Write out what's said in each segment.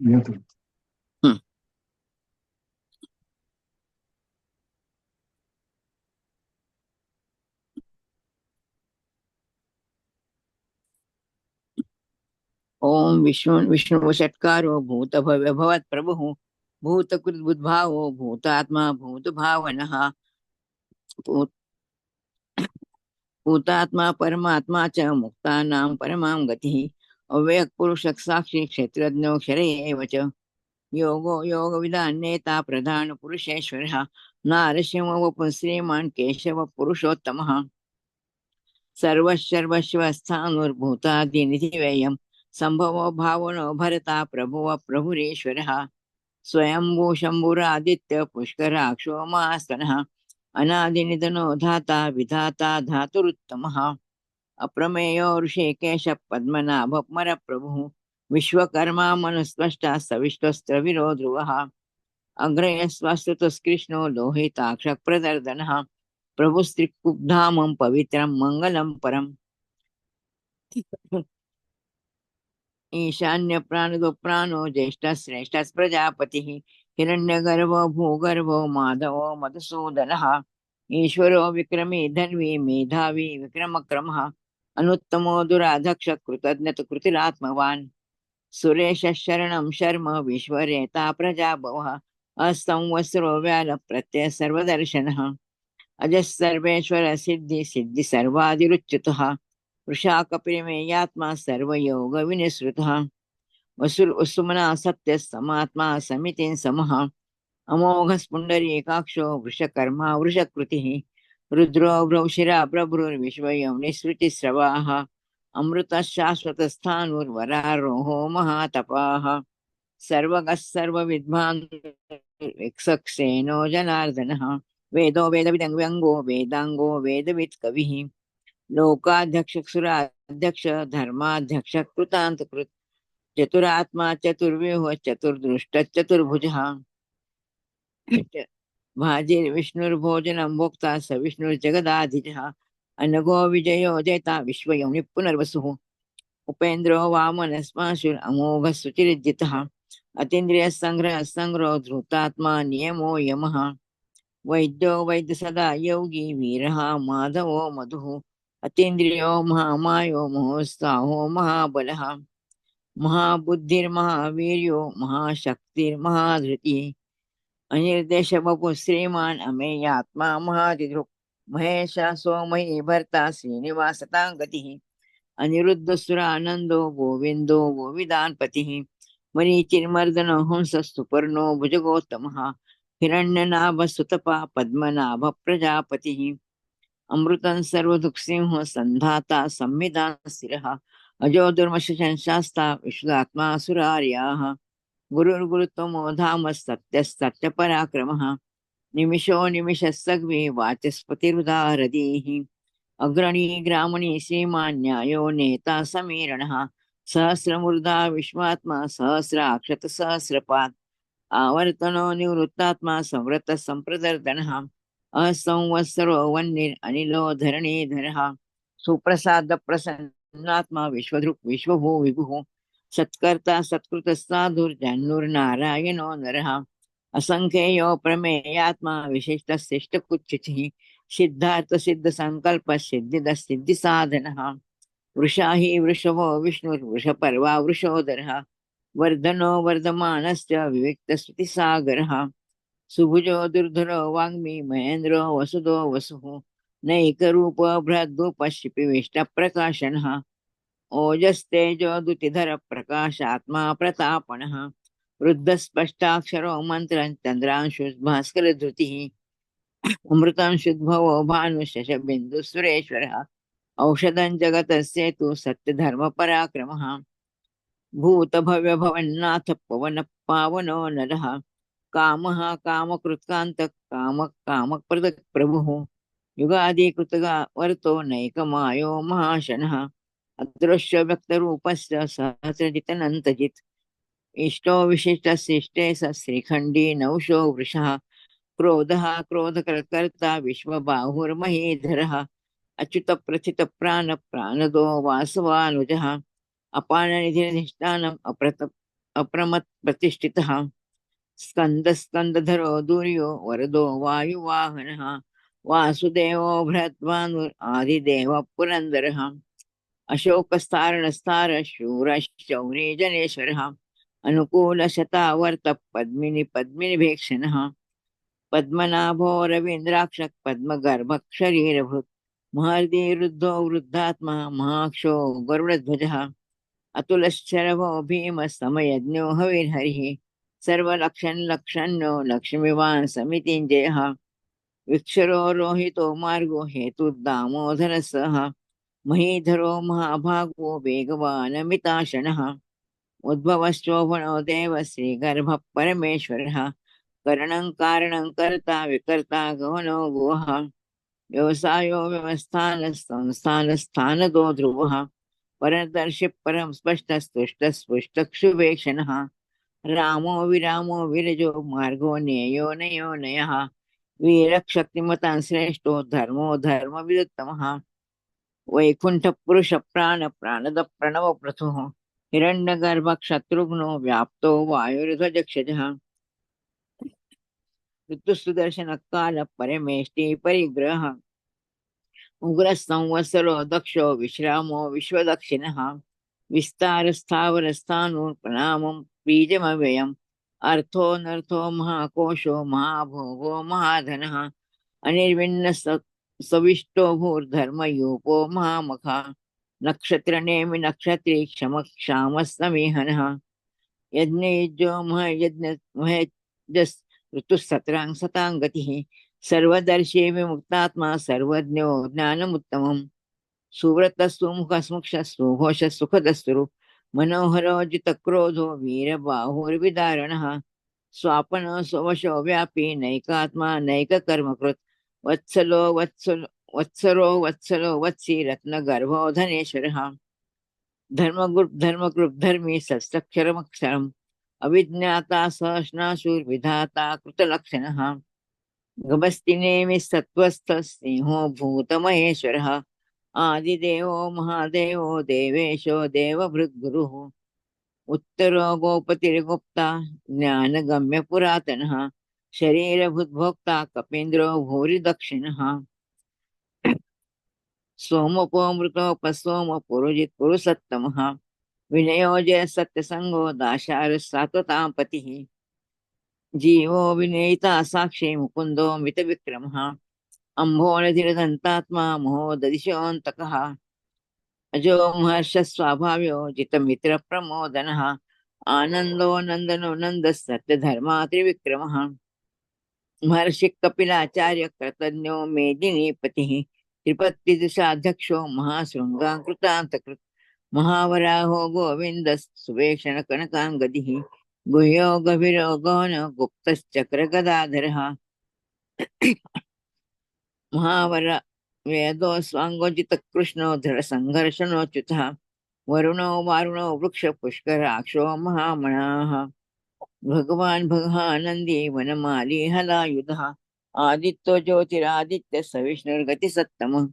नियतु ओम विष्णु विष्णु षट्कारो भूत भवत प्रभु। भूतकृत बुद्भावो भूतात्मा भूत भावनः भूत भूतात्मा परमात्मा च मुक्तानां परमां गतिः। अव्यक् पुरुषः साक्षी क्षेत्रज्ञो क्षर एव च। योगो योगविदान्नेता प्रधान पुरुषेश्वरः नारसिंह वपुः श्रीमान् केशव पुरुषोत्तमः सर्वशर्वस्वस्थानुर्भूतादिनिधि व्ययम् सम्भवो भावनो भरता प्रभुव प्रभुरेश्वरः। स्वयंभू शम्भुरादित्य पुष्कराक्षो महास्तनः अनादिनिधनो धाता विधाता धातुरुत्तमः। अप्रमेयो ऋषिकेश पद्मनाभमरप्रभुः विश्वकर्मा मनुस्पष्टा सविष्टस्त्रविरो ध्रुवः लोहिताक्षप्रदर्दनः प्रभुस्त्रिकुब्धामं पवित्रं मङ्गलं परम्। ईशान्य प्राणदो प्राणो ज्येष्ठ श्रेष्ठ प्रजापतिः। हिरण्यगर्भो भूगर्भो माधवो मधुसूदनः। ईश्वरो विक्रमी धन्वी मेधावी विक्रमक्रमः। अनुत्तमो दुराधक्ष कृतज्ञत कृतिरात्मवान् सुरेश शरणं शर्म विश्वरेता प्रजा भवः असंवत्सरो व्याल प्रत्यय सर्वदर्शनः। अजः सर्वेश्वर सिद्धि सिद्धि सर्वादिरुच्युतः। वृषा कपिमेयात्मा सर्वयोग विनिसृतः वसुर वसुमना सत्य समात्मा समितिं समः। अमोघ स्पुण्डरीकाक्षो वृषकर्मा वृषकृतिः। रुद्रो भ्रौशिरा प्रभुर्विश्वयं निःसृतिस्रवाः अमृतशाश्वतस्थानुर्वरारोहो महातपाः। सर्वगः सर्वविद्वान् विक्सक्सेनो जनार्दनः। वेदो वेदविदङ्गो वेदाङ्गो वेदवित् कविः लोकाध्यक्षसुराध्यक्ष धर्माध्यक्ष कृतान्तकृत् चतुरात्मा चतुर्व्यूह चतुर्दृष्ट चतुर्भुजः भाजिर्विष्णुर्भोजनं भोक्ता स विष्णुर्जगदाधिजः अनघो विजयो जयता विश्वयं पुनर्वसुः उपेन्द्रो वामनस्माशुर् अमोघः सुचिर्जितः अतीन्द्रियसङ्ग्रहः सङ्ग्रहो धृतात्मा नियमो यमः। वैद्यो वैद्य सदा योगी वीरः माधवो मधुः। अतीन्द्रियो महामायो महोत्साहो महाबलः। महाबुद्धिर्महावीर्यो महाशक्तिर्महाधृतिः। अनिर्देश बपु श्रीमान् अमेयात्मा महादिदृक् महेश सोमयी भर्ता श्रीनिवासतां गतिः अनिरुद्धसुरानन्दो गोविन्दो गोविदान्पतिः। मरीचिर्मर्दनो हंसस्तुपर्णो भुजगोत्तमः। हिरण्यनाभसुतपा पद्मनाभ प्रजापतिः अमृतं सन्धाता संविधान स्थिरः अजो दुर्मशशास्ता विश्वात्मा सुरार्याः गुरुर्गुरुत्व मोधामस्तात त्यस्तत्य पराक्रम निमिषो निमिषस्तग्वी वाचस्पतिरुदाहरदीः। अग्रणी ग्रामणी श्रीमान्यायो नेता समीरणः। सहस्रमुर्धा विश्वात्मा सहस्राक्षतसहस्रपात् आवर्तनो निवृत्तात्मा संव्रतसम्प्रदर्दनः। असंवत्सरो वह्निर् अनिलो धरणीधरः। सुप्रसादप्रसन्नात्मा विश्वधृक् विश्वभो विभुः सत्कर्ता सत्कृतसाधुर्जन्नुर्नारायणो नरः। असङ्ख्येयो प्रमेयात्मा सिद्धिद सिद्धिसाधनः वृषा हि वृषभो विष्णुर्वृषपर्वा वृषोदरः। वर्धनो वर्धमानश्च विविक्तस्तुतिसागरः सुभुजो दुर्धरो वाग्मी महेन्द्रो वसुदो वसुः। नैकरूप बृहद्रूप शिपिविष्टप्रकाशनः ओजस्तेजो दुतिधर प्रकाशात्मा प्रतापणः वृद्धस्पष्टाक्षरो मन्त्रं चन्द्रांशुभास्करधृतिः अमृतं शुद्भवो भानुशशबिन्दुसुरेश्वरः औषधं जगतस्य तु भूतभव्यभवन्नाथ पवन पावनो नरः। कामः काम कामप्रद प्रभुः। वर्तो नैकमायो महाशनः। अदृश्य व्यक्तरूपस्य सहस्रजितनन्तजित्। इष्टो विशिष्टशिष्टे स श्रीखण्डी नौषो वृषः। क्रोधः क्रोधकर्ता विश्वबाहुर्महीधरः। अच्युतप्रथितप्राण प्राणदो वासवानुजः। अपाननिधिनिष्ठानम् अप्रत अप्रमत् प्रतिष्ठितः। स्कन्दस्कन्दधरो दूर्यो वरदो वायुवाहनः। वासुदेवो बृहद्वानु आदिदेवः पुरन्दरः। अशोकस्तारणस्तार शूरश्चौरी जनेश्वरः अनुकूलशतावर्त पद्मिनि पद्मिनिभीक्षणः पद्मनाभो रवीन्द्राक्षः पद्मगर्भशरीरभृत् महर्दिरुद्धो वृद्धात्मा महाक्षो गरुडध्वजः अतुलश्चरभो भीमस्तमयज्ञो हविर्हरिः सर्वलक्षन् लक्षण्यो लक्ष्मीवान् समितिञ्जयः विक्षरो रोहितो मार्गो हेतुर्दामोदरः सः महीधरो महाभागो वेगवानमिताशनः। उद्भवश्चोभनो देव श्रीगर्भः परमेश्वरः। करणं कारणं कर्ता विकर्ता गहनो गुहः। व्यवसायो व्यवस्थानसंस्थानस्थानदो ध्रुवः। परदर्शि परं स्पष्टस्तुष्टस्पुष्टक्षुवेक्षणः रामो विरामो विरजो मार्गो नेयो नयो नयः। वीरशक्तिमतान् श्रेष्ठो धर्मो धर्मविदुत्तमः वैकुण्ठपुरुषप्राण प्राणद प्रणवप्रथुः हिरण्यगर्भक्षत्रुघ्नो व्याप्तो वायुर्ध्वजक्षजः। ऋतुसुदर्शनकाल परमेष्टि परिग्रहः। उग्रसंवत्सरो दक्षो विश्रामो विश्वदक्षिणः। विस्तारस्थावरस्थानूर्प्रणामं बीजमव्ययम्। अर्थोऽनर्थो महाकोशो महाभोगो महाधनः। अनिर्विण्ण सविष्टो भूर्धर्मयूपो महामखा। नक्षत्रनेमि नक्षत्री क्षम क्षामस्तमीहनः यज्ञयुजो महयज्ञ महजस् ऋतुसत्रां सतां गतिः। सर्वदर्शी विमुक्तात्मा सर्वज्ञो ज्ञानमुत्तमम्। सुव्रतस्तु मुखस्मुक्षस्तु, घोषसुखदस्तु। मनोहरो जितक्रोधो वीरबाहुर्विदारणः। स्वापनो स्ववशो व्यापी नैकात्मा, नैककर्मकृत्। वत्सलो वत्सलो, वत्सरो वत्सलो वत्सी रत्नगर्भो धनेश्वरः। धर्मगुप् धर्मकृप् धर्मी सत्सक्षरमक्षरम् अविज्ञाता सहस्नाशुर्विधाता कृतलक्षणः। गभस्तिनेमि सत्त्वस्थः सिंहो भूतमहेश्वरः। आदिदेवो महादेवो देवेशो देवभृद्गुरुः। उत्तरो गोपतिर्गुप्ता ज्ञानगम्य पुरातनः शरीरभुद्भोक्ता कपीन्द्रो भूरिदक्षिणः। सोमोपमृतोपसोम पुरुजित् पुरुषत्तमः। विनयोजय दाशार सात्वतां पतिः जीवो विनेयिता साक्षी मुकुंदो मुकुन्दो मितविक्रमः। अम्भोणधिरदन्तात्मा महोददिशोऽन्तकः अजो महर्षस्वाभाव्यो जितमित्रप्रमोदनः। आनन्दो नन्दनो नन्दः सत्यधर्मा त्रिविक्रमः। महर्षि कपिलाचार्य कृतज्ञो मेदिनीपतिः त्रिपत्तिदशाध्यक्षो महाशृङ्गाकृतान्तकृत्। महावराहो गोविन्द सुवेक्षण कनकाङ्गदिः गुह्यो गभीरो गौन गुप्तश्चक्रगदाधरः महावर वेदो स्वाङ्गोजितकृष्णो दृढसङ्घर्षणोच्युतः वरुणो वारुणो वृक्षपुष्कराक्षो महामणाः भगवान् भगहानन्दी वनमाली हलायुधः आदित्यो ज्योतिरादित्य सविष्णुर्गतिसत्तमः।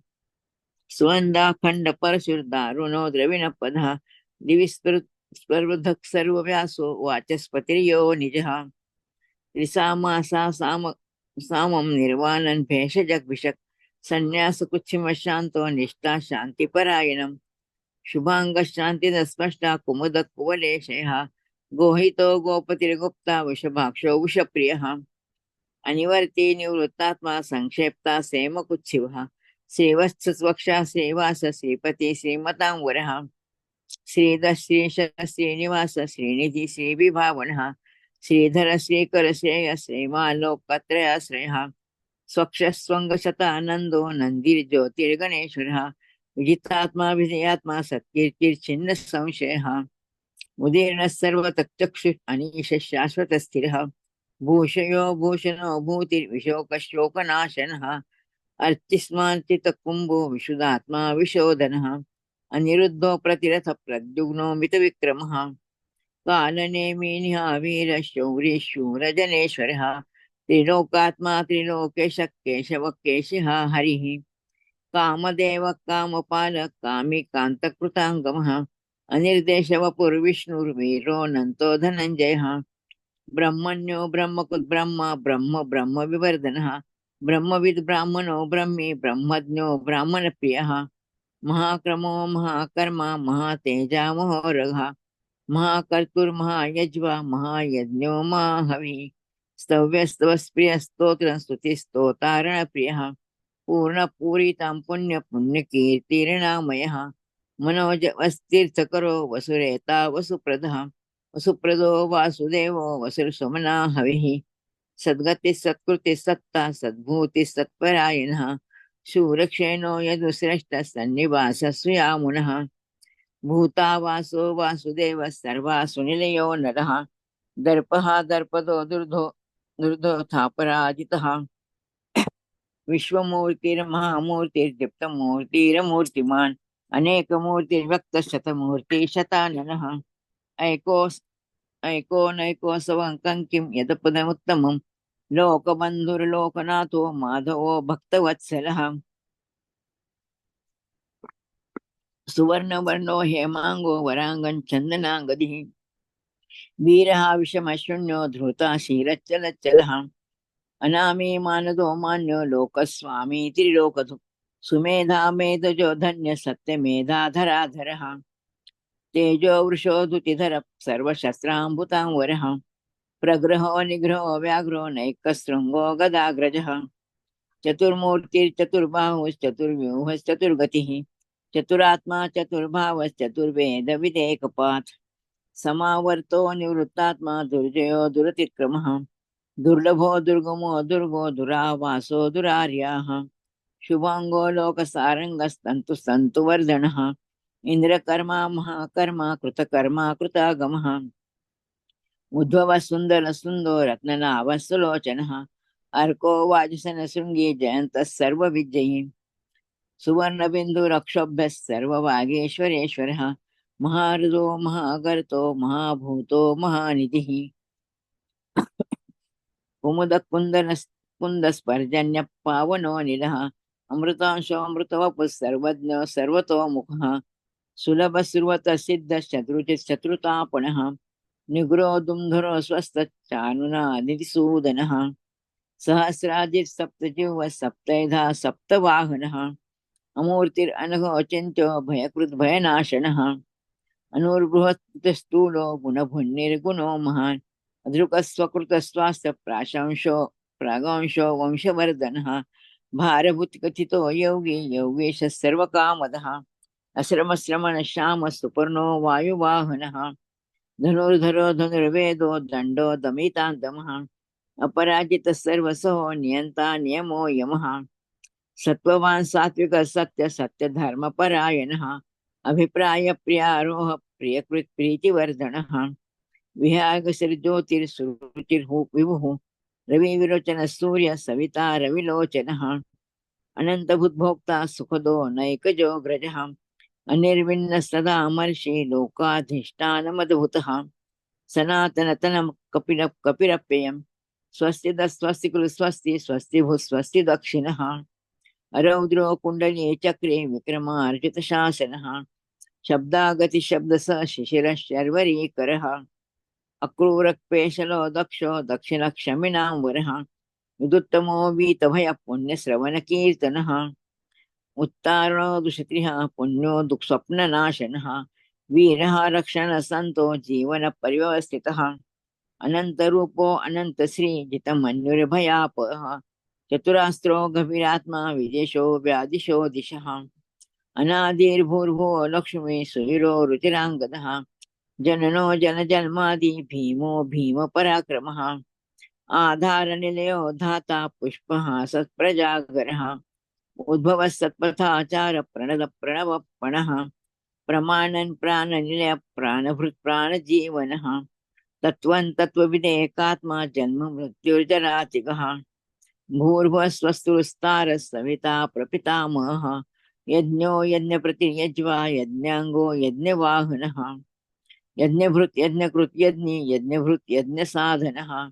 सुवन्दाखण्ड परशुर्दारुणो द्रविणपदः दिवि स्पर्वधक् सर्वव्यासो वाचस्पतिर्यो निजः। त्रिसामासा साम सामं निर्वाणन् भेषजग्विषक् सन्न्यासकुच्छिमशान्तो निष्ठा शान्तिपरायणम्। शुभाङ्गशान्तिदस्पष्टा कुमुदकुवलेशयः गोहितो गोपतिर्गुप्ता वृषभाक्षो वृषप्रियः अनिवर्ती निवृत्तात्मा संक्षेप्ता सेमकुच्छिवः श्रीवत्सवक्षा श्रीवास श्रीपति श्रीमतां वरः श्रीधर श्रीश श्रीनिवास श्रीनिधि श्रीविभावनः श्रीधर श्रीकर श्रेय श्रीमालोकत्रयाश्रयः स्वक्षस्वङ्गशतानन्दो नन्दिर्ज्योतिर्गणेश्वरः विजितात्मा विजयात्मा सत्कीर्तिर्छिन्न संशयः उदीर्णः सर्वतक्चक्षुः अनीश शाश्वतस्थिरः। भूषयो भूषणो भूतिर्विशोकशोकनाशनः। अर्चिस्मार्चितकुम्भो विशुदात्मा विशोधनः। अनिरुद्धो प्रतिरथ प्रद्युग्नो मितविक्रमः। कालनेमिनिहा वीरशौर्यशूरजनेश्वरः त्रिलोकात्मा त्रिलोकेश केशव केशिः हरिः। कामदेव, कामपाल कामी कान्तकृताङ्गमः अनिर्देशवपुर्विष्णुर्वीरोऽनन्तो धनञ्जयः। ब्रह्मण्यो ब्रह्मकुद्ब्रह्म ब्रह्म ब्रह्मविवर्धनः ब्रह्मविद् ब्राह्मणो ब्रह्मी, ब्रह्मज्ञो ब्राह्मणप्रियः महाक्रमो महाकर्मा महातेजा महोरगः महाकर्तुर्महायज्वा महायज्ञो महाहविः स्तव्यस्तवस्प्रियस्तोत्रं स्तुतिस्तोतारणप्रियः। पूर्णपूरितां पुण्यपुण्यकीर्तिर्णामयः मनोजवस्तीर्थकरो वसुरेता वसुप्रदः वसुप्रदो वासुदेवो वसुर्सुमना हविः सद्गतिः सत्कृतिः सत्ता सद्भूतिः सत्परायणः शूरक्षेणो यदुश्रेष्ठः सन्निवासः सुयामुनः भूतावासो वासुदेव सर्वासु नरः दर्पः दर्पदो दुर्धो दुर्धोथापराजितः विश्वमूर्तिर्महामूर्तिर्दीप्तमूर्तिरमूर्तिमान् अनेकमूर्तिर्व्यक्तशतमूर्ति शताननः ऐको ऐकोनैकोऽसवङ्कं किं यदपदमुत्तमं लोकबन्धुर्लोकनाथो माधवो भक्तवत्सलः। सुवर्णवर्णो हेमाङ्गो वराङ्गञ्चन्दनाङ्गदिः वीरः विषमशून्यो धृता क्षीरच्चलच्चलः अनामी मानदो मान्यो लोकस्वामी त्रिलोकधु सुमेधा मेधजो धन्य सत्य सत्यमेधाधराधरः तेजो वृषो दुतिधर सर्वशस्त्राम्बुतां प्रग्रहो निग्रहो व्याघ्रो नैकशृङ्गो गदाग्रजः। चतुर्मूर्तिर्चतुर्बाहुश्चतुर्व्यूहश्चतुर्गतिः। चतुरात्मा चतुर्भावश्चतुर्वेदविदेकपात् समावर्तो निवृत्तात्मा दुर्जयो दुरतिक्रमः। दुर्लभो दुर्गमो दुर्गो दुरावासो दुरार्याः। शुभाङ्गो लोकसारङ्गस्तन्तु सन्तु वर्धनः इन्द्रकर्मा, महाकर्मा, कृतकर्मा, कृतागमः। उद्भवः सुन्दर सुन्दो रत्ननाभः सुलोचनः अर्को वाजसनशृङ्गी जयन्तः सर्वविजयी। सुवर्णबिन्दुरक्षोभ्यः सर्ववागेश्वरेश्वरः महारदो महागर्तो, महाभूतो, महानिधिः। कुमुदकुन्दन कुन्दस्पर्जन्यः पावनो निलः। अमृतांशो अमृतवपुः सर्वज्ञो सर्वतोमुखः। सुलभसुर्वतसिद्धश्चतुरुचिश्चतुर्तापणः निग्रो दुम्धरो स्वस्थश्चानुनादिसूदनः सहस्राजित्सप्तजिह्वः सप्तैधा सप्तवाहनः अमूर्तिरनघोचिन्त्यो भयकृद्भयनाशनः। अनुर्बृहत्स्थूलो गुणभुन्निर्गुणो महान्। अधृकस्वकृतस्वास्य प्राशंशो प्रागंशो वंशवर्धनः। भारभूतिकथितो योगी योगेशः सर्वकामदः अश्रमश्रमणश्यामः सुपर्णो वायुवाहनः। धनुर्धरो धनुर्वेदो दण्डो दमितान्तमः। अपराजितः सर्वसो नियन्ता नियमो यमः। सत्त्ववान् सात्विकः सत्य सत्यधर्मपरायणः। अभिप्रायप्रियारोह प्रियकृत्प्रीतिवर्धनः विहागसृज्योतिर्सुरुचिर्हु विभुः। रविविरोचनः सूर्य सविता रविलोचनः अनन्तभुद्भोक्ता सुखदो नैकजो ग्रजः अनिर्विण्णः सदा अमर्षि लोकाधिष्ठानमद्भुतः सनातनतनं कपिल कपिरप्ययं स्वस्ति दस्वस्ति कुलु स्वस्ति स्वस्ति भू स्वस्ति दक्षिणः रौद्रो कुण्डली चक्रे विक्रमार्जितशासनः शब्दागतिशब्दस शिशिरः शर्वरीकरः अक्रूरक्पेशलो दक्षो दक्षिणक्षमिणां वरः विदुत्तमो वीतभयः पुण्यश्रवणकीर्तनः उत्तारणो दुषतिः पुण्यो दुःस्वप्ननाशनः। वीरः रक्षणसन्तो जीवनपरिव्यवस्थितः अनन्तरूपो अनन्तश्रीजितमन्युर्भयापः चतुरास्त्रो गभीरात्मा विदेशो व्यादिशो दिशः। अनादिर्भूर्भुवो लक्ष्मी सुवीरो रुचिराङ्गदः। जननो जनजन्मादि भीमो भीमपराक्रमः। आधारनिलयो धाता पुष्पः सत्प्रजागरः। उद्भवः प्रणद प्रणवपणः प्रमाणन् प्राणनिलय प्राणभृत् प्राणजीवनः। तत्त्वं तत्त्वविदेकात्मा जन्म मृत्युर्जरातिगः। भूर्भुवः स्वस्तुस्तारः सविता प्रपितामहः। यज्ञो यज्ञप्रतियज्वा यज्ञाङ्गो यज्ञवाहनः। यज्ञभृत् यज्ञकृत् यज्ञि यज्ञभृत् यज्ञसाधनः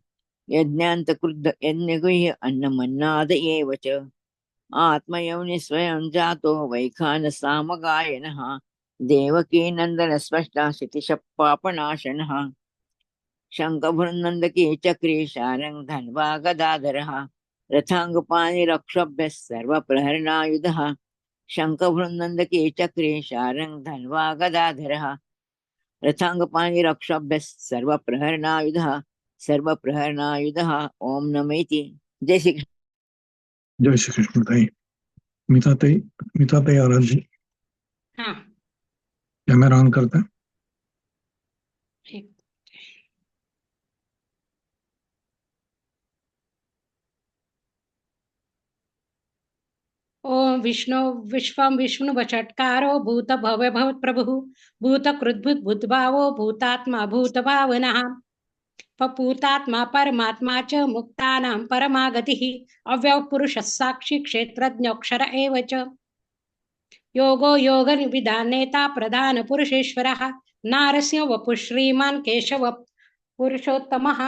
यज्ञान्तकृद्ध यज्ञगुह्य अन्नमन्नाद एव च। आत्मयौनि स्वयं जातो वैखानसामगायनः, देवकी नंदन स्पष्टा क्षितिशपापनाशनः शङ्खभृन्नन्दकी चक्री शारङ्ग धन्वा गदाधरः रथाङ्गपाणिरक्षभ्यः सर्वप्रहरणायुधः। शङ्खभृन्नन्दकी चक्री शारङ्ग धन्वा गदाधरः रथाङ्गपाणिरक्षभ्यः सर्वप्रहरणायुधः सर्वप्रहरणायुधः ॐ नमेति जय श्री कृष्ण जय श्री कृष्ण ताई। मिता ताई मिता ताई आराध जी हाँ। कैमरा ऑन करते है। ओम विष्णु विश्वम विष्णु वचटकारो भूत भव्य भवत प्रभु भूत कृद्भुत भूतभावो भूतात्मा भूत भावना पपूतात्मा परमात्मा च परमा गतिः अव्यव पुरुष साक्षी क्षेत्रज्ञोक्षर एव च। योगो प्रधान पुरुषेश्वरः नारसिंह वपु श्रीमान् केशव पुरुषोत्तमः।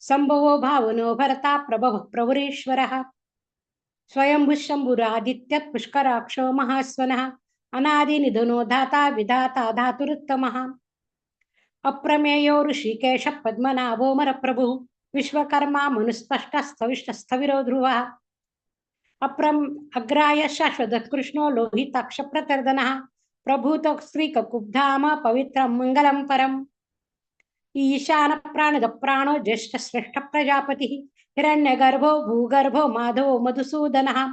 सर्वशर्वशिवस्थाणुर्भूतादिर्दिव्ययाम् संभवो भावनो भरता प्रभव प्रभुरेश्वरः स्वयंभुशम्भुरादित्य पुष्कराक्षो महास्वनः अनादिनिधनो धाता विधाता धातुरुत्तमः अप्रमेयो ऋषिकेश पद्मनाभो मरप्रभुः विश्वकर्मा मनुस्पष्टस्थविष्टस्थविरो ध्रुवः अप्रम अग्राय शाश्वतकृष्णो लोहिताक्ष प्रतर्दनः प्रभूत श्रीककुब्धाम पवित्रं मङ्गलं परम् ईशान प्राणद प्राणो ज्येष्ठ श्रेष्ठ प्रजापतिः हिरण्यगर्भो भूगर्भो माधवो मधुसूदनः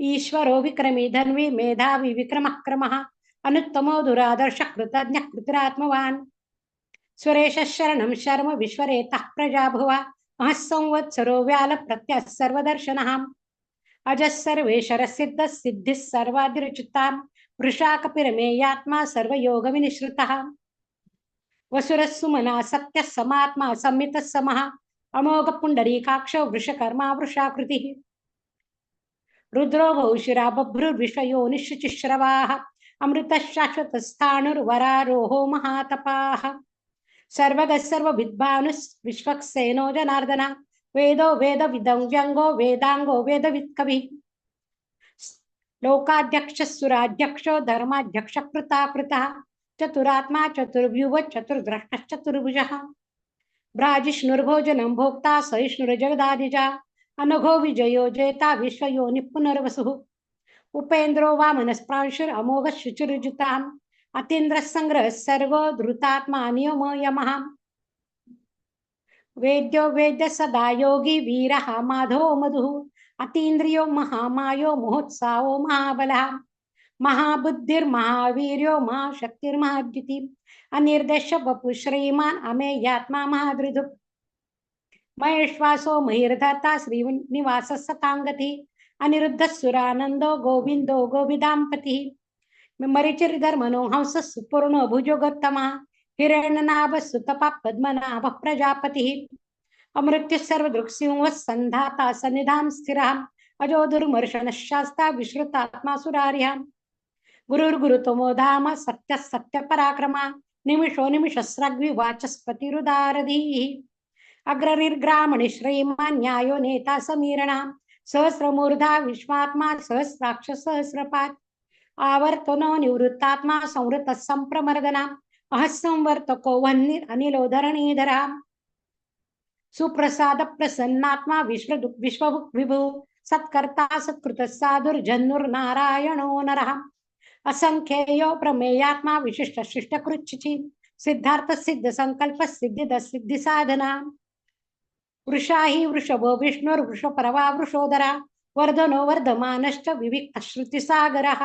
ईश्वरो विक्रमी धन्वी मेधावी विक्रम क्रमः अनुत्तमो दुरादर्श कृतज्ञ कृतिरात्मवान् सुरेश शरणं शर्म विश्वरेतः प्रजा भुवा महस्संवत्सरो व्याल प्रत्यः सर्वदर्शनः अजः सर्वेश्वर सिद्ध सिद्धि सर्वादिरुचितां वृषा कपिरमेयात्मा सर्वयोगविनिश्रुतः वसुरः सुमना सत्य समात्मा संमितः समः अमोघ पुण्डरीकाक्षो वृषकर्मा वृषाकृतिः। रुद्रो बहुशिरा बभ्रुर्विषयो निश्चिश्रवाः अमृतः शाश्वतस्थाणुर्वरारोहो महातपाः। सर्वगः सर्वविद्वानुः विश्वक्सेनो जनार्दन वेदो वेदविदं व्यङ्गो वेदाङ्गो वेदवित्कविः। लोकाध्यक्षः सुराध्यक्षो धर्माध्यक्ष कृताकृतः। चतुरात्मा चतुर्व्युव चतुर्द्रष्टश्चतुर्भुजः भ्राजिष्णुर्भोजनं भोक्ता सहिष्णुर्जगदादिजा। अनघो विजयो जेता विश्वयो पुनर्वसुः। उपेन्द्रो वामनस्प्रांशुर अमोघ शुचिर्जिताम्। अतीन्द्रः सङ्ग्रहः सर्वो धृतात्मा नियमो यमः। वेद्यो वेद्य सदा योगी वीरः माधवो मधुः। अतीन्द्रियो महामायो महोत्साहो महाबलः। महाबुद्धिर्महावीर्यो महाशक्तिर्महाद्युति अनिर्देश बपु श्रीमान् अमेयात्मा महादृदु महेश्वासो महिर्धर्ता श्रीनिवास सतांगति अनिरुद्ध सुरानंदो गोविंदो गोविदांपति मरिचरिधर मनोहंस सुपूर्ण भुजोगोत्तमा। हिरण्यनाभ सुतपा पद्मनाभ प्रजापति। अमृत्यु सर्वदृक्सिंह संधाता सन्निधाम स्थिरः। अजो शास्ता विश्रुतात्मा सुरार्यः गुरुर्गुरुतमो धाम सत्य सत्य पराक्रमा निमिषो निमिषस्रग्वि वाचस्पतिरुदारधीः। अग्रनिर्ग्रामणि श्रीमान्यायो नेता समीरणा सहस्रमूर्धा विश्वात्मा सहस्राक्ष सहस्रपात् आवर्तनो निवृत्तात्मा संवृत संप्रमर्दना अहसंवर्तको वह्निर् अनिलो धरणीधरा। सुप्रसाद प्रसन्नात्मा विश्व विश्व विभु सत्कर्ता सत्कृत साधुर्जन्नुर्नारायणो नरः। असंख्येयो प्रमेयात्मा विशिष्ट शिष्ट सिद्धार्थ सिद्ध संकल्प सिद्धिद सिद्धि साधना। वृषा हि वृषभो विष्णुर्वृषपरवा वृषोदरा, वर्धनो वर्धमानश्च विविक्त श्रुतिसागरः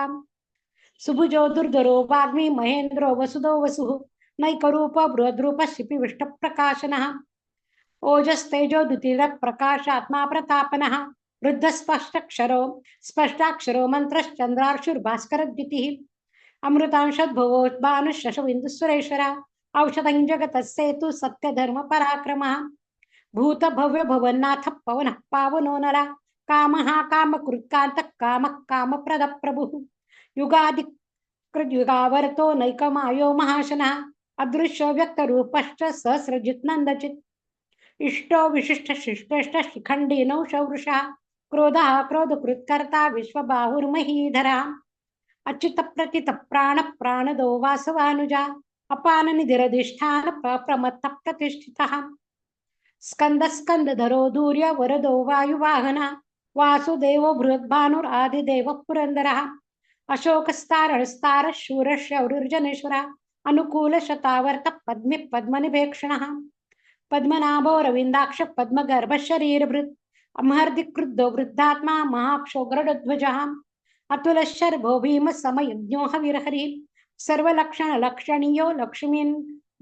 सुभुजो दुर्धरो वाग्मी महेन्द्रो वसुदो वसुः, नैकरूप बृहद्रूप शिपिविष्ट प्रकाशनः ओजस्तेजो द्युतिर प्रकाशात्मा प्रतापनः वृद्ध स्पष्टक्षरो स्पष्टाक्षरो मंत्रश्चंद्रार्षुर्भास्कर द्युतिः अमृतांशद्भवो भानुशशविन्दुसुरेश्वर औषधं जगतः सेतु सत्यधर्म पराक्रमः भूत भव्य भवन्नाथ पवनः पावनो नरा, कामः कामकृत्कान्तः कामः कामप्रद प्रभुः युगादि युगावर्तो नैकमायो महाशनः, अदृश्य व्यक्तरूपश्च सहस्रजित् नन्दचित् इष्टो विशिष्ट शिष्टेष्ट शिखण्डी नौषवृषः क्रोधः क्रोधकृत्कर्ता विश्वबाहुर्महीधरा अच्युत प्रतित प्राण प्राणदो वासवानुजा अपान निधिरधिष्ठान प्रमत्त प्रतिष्ठितः स्कंद स्कंदधरो दूर्य वरदो वायुवाहना वासुदेवो बृहद्भानुरादिदेव पुरंदरः अशोकस्तारणस्तार शूर शौर्युर्जनेश्वर अनुकूल शतावर्त पद्मि पद्मनिभेक्षणः पद्मनाभो रविन्दाक्ष पद्मगर्भ शरीरभृत् अमहर्दिक्रुद्धो वृद्धात्मा महाक्षोग्रध्वजः अतुलशर्भो भीम समयज्ञो हविर्हरि सर्वलक्षणलक्षणीयो लक्ष्मीन्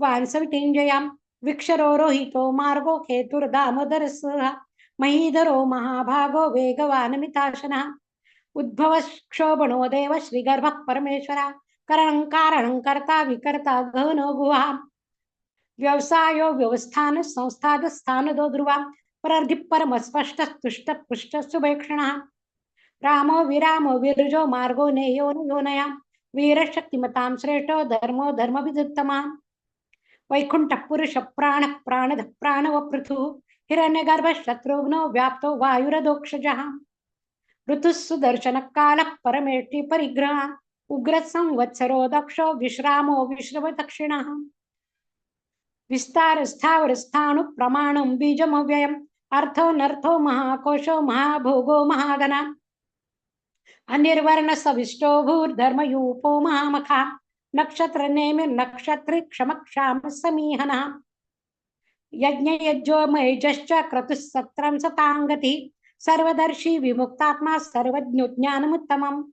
वांसवितिञ्जयाम् विक्षरोहितो मार्गो हेतुर्दामोदरसः महीधरो महाभागो वेगवानमिताशनः उद्भव क्षोभणो देव श्रीगर्भ परमेश्वर, करणं कारणं कर्ता विकर्ता गहनो गुहा व्यवसायो व्यवस्थान संस्थाद स्थानदो ध्रुवा परर्धि परम स्पष्ट तुष्ट पुष्ट सुभेक्षणः रामो विरामो विरजो मार्गो नेयो योनया वीरशक्तिमतां श्रेष्ठो धर्मो धर्मविदुत्तमा वैकुंठ पुरुष प्राण प्राणद प्राणव पृथु हिरण्यगर्भ शत्रुघ्नो व्याप्तो वायुरदोक्षजः। ऋतुः सुदर्शन काल परमेष्टि परिग्रह उग्र संवत्सरो दक्षो विश्रामो विश्रव दक्षिणः विस्तार स्थावर स्थाणु प्रमाणं बीजमव्ययम्। अर्थो नर्थो महाकोशो महाभोगो महागना अनिर्वर्ण सविष्टो भूर्धर्मयूपो महामखा। नक्षत्र नेमि नक्षत्रि क्षम क्षाम समीहन। यज्ञ यज्ञो मयजश्च क्रतुः सत्रं सतांगति सर्वदर्शी विमुक्तात्मा सर्वज्ञो ज्ञानमुत्तमम्।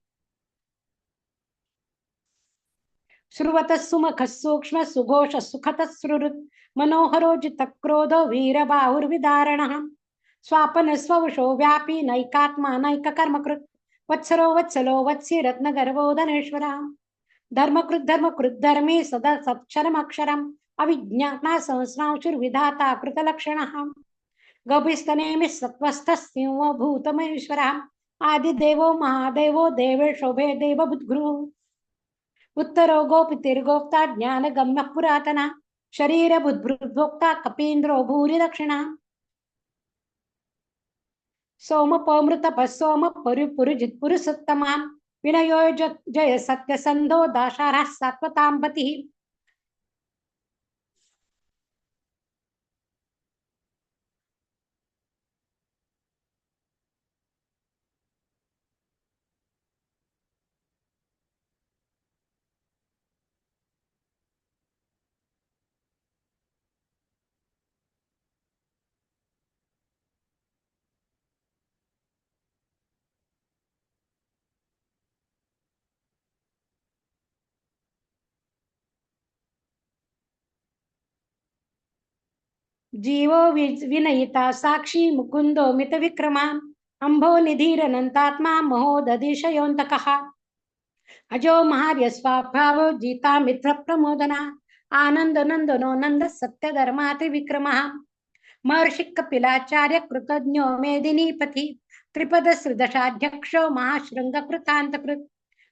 श्रुवत सुमुख सूक्ष्म सुघोष सुखत श्रुरुत् मनोहरो जितक्रोधो वीरबाहुर्विदारणः स्वापन स्ववशो व्यापी नैकात्मा नैक कर्मकृत् वत्सरो वत्सलो वत्सी रत्नगर्भो धनेश्वरः धर्मकृत धर्मकृत धर्मे सदा सक्षरमक्षरम् अविज्ञाता संस्रांशुर्विधाता कृतलक्षणः गभिस्तनेमि सत्वस्थः सिंह भूतमहेश्वरः आदिदेवो महादेवो देवे शोभे देव बुद्गुरु उत्तरो गोपितिर्गोप्ता ज्ञानगम्य पुरातना शरीर बुद्भुद्भोक्ता कपीन्द्रो भूरि दक्षिणा सोम पमृतप सोम पुरु पुरुजित् पुरुषोत्तमा विनयो जय सत्यसंधो दाशारः सात्वताम्पतिः। जीवो विनयिता साक्षी मुकुंदो मित विक्रमा अंभो निधिरनंतात्मा महोदधिशयोन्तकः अजो महार्य स्वाभावो जीता मित्र प्रमोदना आनंद नंदनो नंद सत्य धर्माति विक्रमः महर्षि कपिलाचार्य कृतज्ञो मेदिनीपति त्रिपद सृदशाध्यक्षो महाशृंग कृतांतकृत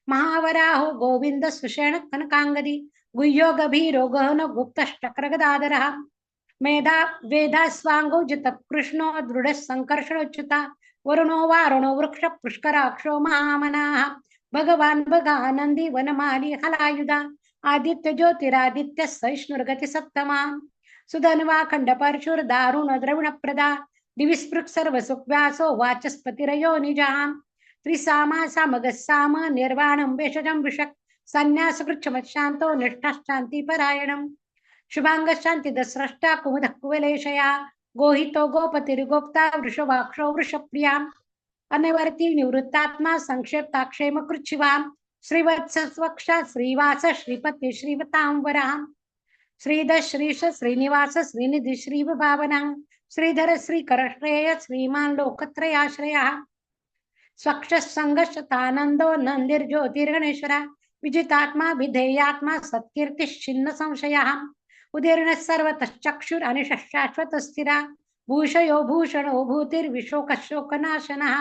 महावराहो गोविंद सुषेण कनकांगदी गुह्यो गभीरो गहनो गुप्तश्चक्रगदाधरः। मेधा वेदा स्वांगो जित कृष्णो दृढ़ संकर्षणोच्युता वरुणो वारुणो वृक्ष पुष्कराक्षो महामना, भगवान भगानंदी वनमाली हलायुधा, आदित्य ज्योतिरादित्य सहिष्णुर्गति सप्तमा सुधन्वा खंड परशुर दारुण द्रविण प्रदा दिविस्पृक् सर्व सुव्यासो वाचस्पतिरयो निज़ाम, त्रिसामा सामग साम, निर्वाणं वेषजं विषक् संन्यास शांतो शांति दस्रष्टा कुमुद कुवलेशया गोहितो गोपतिर्गोप्ता, वृषभाक्षो वृषप्रिया अनवर्ती निवृत्तात्मा संक्षेप्ताक्षेम कृच्छिवाम। श्रीवत्स स्वक्षा श्रीवास श्रीपति श्रीवतांबरा श्रीध श्रीश श्रीनिवास श्रीनिधि श्री भावना श्रीधर श्रीकर श्रेय श्रीमान लोकत्रयाश्रय। स्वक्ष संगशतानंदो नंदिर्ज्योतिर्गणेश्वरा विजितात्मा विधेयात्मा सत्कीर्ति छिन्न संशया उदीर्ण सर्वतश्चक्षुर शाश्वत स्थिरा भूषयो भूषणो भूतिर्विशोक शोकनाशनः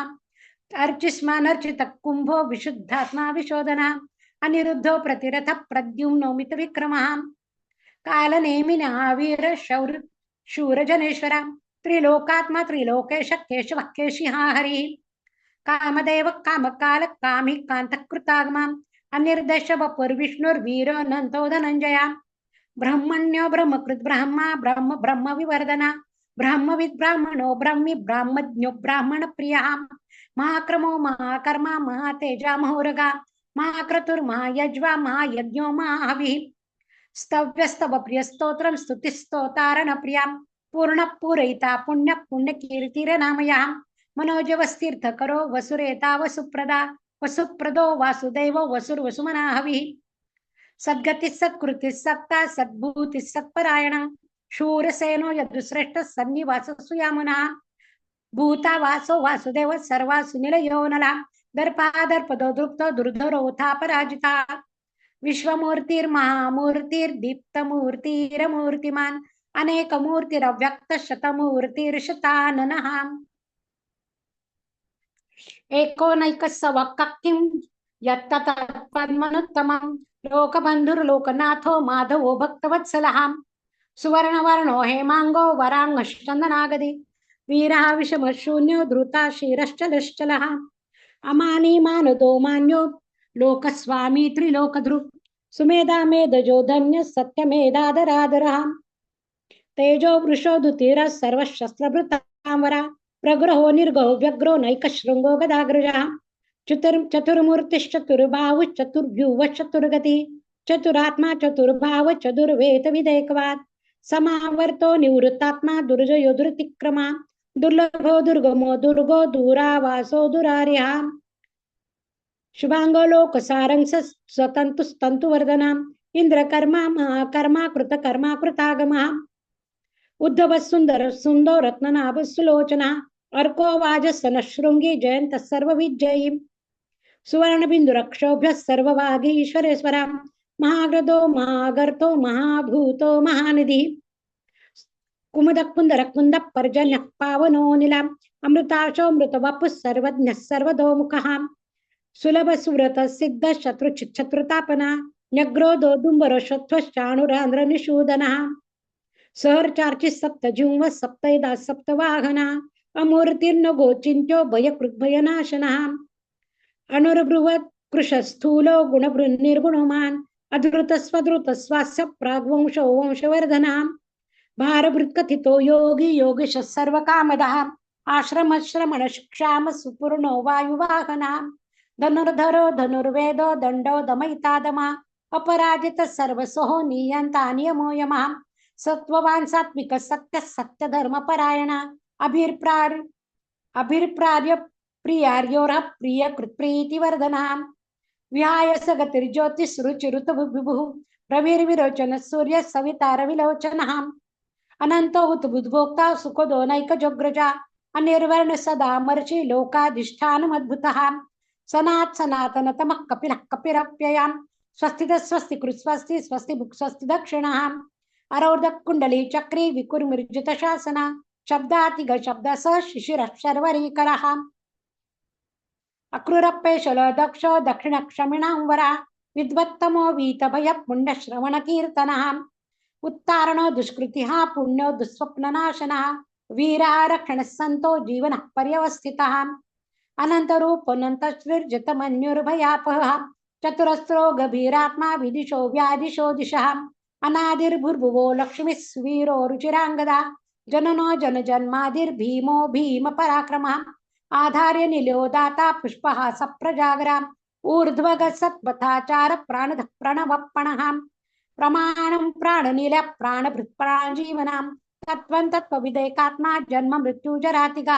अर्चिस्मानर्चित कुंभो विशुद्धात्मा विशोधना अनिरुद्धो प्रतिरथ प्रद्युम्नो मित विक्रमः कालनेमिनावीर शौर शूरजनेश्वर। त्रिलोकात्मा त्रिलोकेश केशव केशिहा हरिः। कामदेव कामकाल कामी कान्तकृतागमाम् अनिर्देश विष्णुर्वीरो धनञ्जया ब्रह्मण्यो ब्रह्मकृत ब्रह्मा, ब्रह्म ब्रह्म विवर्धना ब्राह्मविद ब्राह्मणो ब्रह्मी ब्राह्मज्ञो ब्राह्मण प्रिय महाक्रमो महाकर्मा, महातेजा महोरगा महाक्रतुर्महायज्वा महायज्ञो महाहविः स्तव्यस्तव स्तोत्रम स्तुतिस्तोतारण प्रिया पूर्ण पूरयिता पुण्य पुण्य कीर्तिरनामया मनोजवस्तीर्थ वसुरेता, वसुप्रदा, वसुप्रदो, वासुदेव वसुर्वसुमना हविः सद्गति सत्कृति सत्ता सद्भूति सत्परायण, शूरसेनो यदुश्रेष्ठ सन्निवास सुयामुना भूता वासो वासुदेव सर्वासु निलयो नला, दर्पादर्पदो दृप्तो दुर्धरोथा पराजिता विश्वमूर्तिर्महामूर्तिर्दीप्तमूर्तिरमूर्तिमान् अनेकमूर्तिरव्यक्त शतमूर्तिर्शताननः एकोनैकस्सवक्किं यत्तत्पद्मनुत्तमं लोकबन्धुर्लोकनाथो माधवो भक्तवत्सलः सुवर्णवर्णो हेमाङ्गो वराङ्गश्चन्दनागदि। वीरः विषमशून्यो धृता क्षीरश्चलश्चलः। अमानी मानदो मान्यो लोकस्वामी त्रिलोकधृक् सुमेधा मेधजो धन्य सत्यमेधादरादरः। तेजो वृषो दुतिरः सर्वशस्त्रभृतांवरा प्रग्रहो निर्गहो व्यग्रो नैकशृङ्गो गदाग्रजः चतुर् चतुर्मूर्तिश्चतुर्बाहुश्चतुर्भ्युवः चतुर्गति चतुरात्मा चतुर्भाव चतुर्वेदविदेकवात् समावर्तो निवृत्तात्मा दुर्जयो दुर्तिक्रमा दुर्लभो दुर्गमो दुर्गो दूरावासो दुरार्यः शुभांगो लोक सारंग स्वतंतु स्तंतु वर्धना इंद्रकर्मा महाकर्मा कृतकर्मा कृतागमा उद्धव सुंदर सुंदो रत्ननाभ सुलोचना अर्को वाजसन शृंगी जयंत सर्व विजयी सुवर्ण बिंदु रक्षोभ्य सर्ववागीश्वरेश्वरा महाग्रदो, महागर्तो, महाभूतो, महानिधि। कुमुद कुंदर कुंद पर्जन्य पावनो निला अमृताशो मृत वपु सर्वज्ञ सर्वदोमुखः सुलभ सुव्रत सिद्ध शत्रु शत्रुतापना न्यग्रोधो दुंबर शत्वश्चाणुरांध्र निषूदना सहर्चार्चि सप्त जिंव सप्तैदा सप्तवाहना अमूर्तिर्न गोचिंत्यो भयकृद्भयनाशनः अणुर्भ्रुवत् कृशस्थूलो गुणभृन्निर्गुणमान् अधृत स्वधृत स्वास्य प्राग्वंशो वंशवर्धना भारभृत्कथितो योगी योगिश सर्वकामदः। आश्रमश्रमण शिक्षाम सुपूर्णो वायुवाहना धनुर्धरो धनुर्वेदो दंडो दमयितादमा। अपराजित सर्वसोह नियंता नियमो यमः सत्ववान सात्विक सत्य सत्य धर्म परायण अभिप्रार अभिप्रार्य प्रियार्योर प्रिय कृत्प्रीति वर्धना विहाय सगतिर्ज्योतिष रुचि ऋत विभु प्रवीर्विरोचन सूर्य सवितार विलोचन अनंत उत बुद्भोक्ता सुखदो नैक जोग्रजा अनिर्वर्ण सदा मर्षि लोकाधिष्ठान अद्भुत सनात् सनातन तम कपिल कपिरप्ययाम स्वस्ति स्वस्ति कृत स्वस्ति भुक् स्वस्ति दक्षिण अरौर्ध कुंडली चक्री विकुर्मिर्जित शासन शब्दातिग शब्द स शिशिर शर्वरीकर अक्रूरप्पेशल दक्ष दक्षिण क्षमिणांवरा विद्वत्तमो वीत भय पुण्य श्रवण कीर्तन उत्तारणो दुष्कृति, पुण्यो दुस्वप्ननाशन वीरा संतो जीवन पर्यवस्थित। रूप अनंत श्रीर्जित चतुरस्रो गभीरात्मा विदिशो व्यादिशो दिशा। अनादिर्भुर्भुवो लक्ष्मी स्वीरो रुचिरांगदा जननो भीम पराक्रम आधार्य निलो दाता पुष्पः सप्रजागरा ऊर्ध्वग सत्पथाचार प्राण प्रणवपण प्रमाणं प्राणनील प्राणभृत् प्राणजीवनां तत्त्वं तत्त्वविदेकात्मा जन्म मृत्युजरातिगा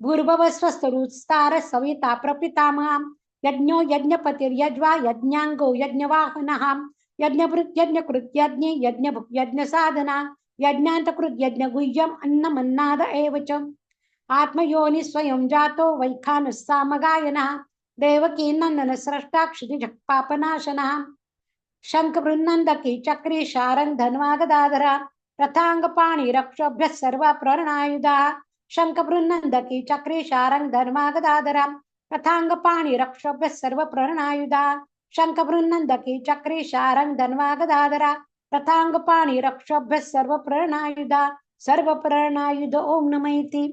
भूर्भव स्वस्तरुस्तार सविता प्रपितामहां यज्ञो यज्ञपतिर्यज्वा यज्ञांगो यज्ञवाहनः यज्ञ यज्ञ यज्ञ साधना यज्ञांतकृत यज्ञ गुह्यम अन्नमन्नाद एव च। आत्मयोनि स्वयं जातो वैखानुस्सामगायनः देवकी नंदन स्रष्टा क्षितिजपापनाशनः शंख बृन्नंदकी चक्री शारंग धन्वागदाधरा रथांग पाणी रक्षोभ्य सर्व प्रणायुधा शंख बृन्नंदकी चक्री शारंग धन्वागदाधरा रथांग पाणी रक्षोभ्य सर्व प्रणायुधा शंख बृन्नंदकी चक्री शारंग रथांग पाणी रक्षोभ्य सर्व सर्व ओम नमैती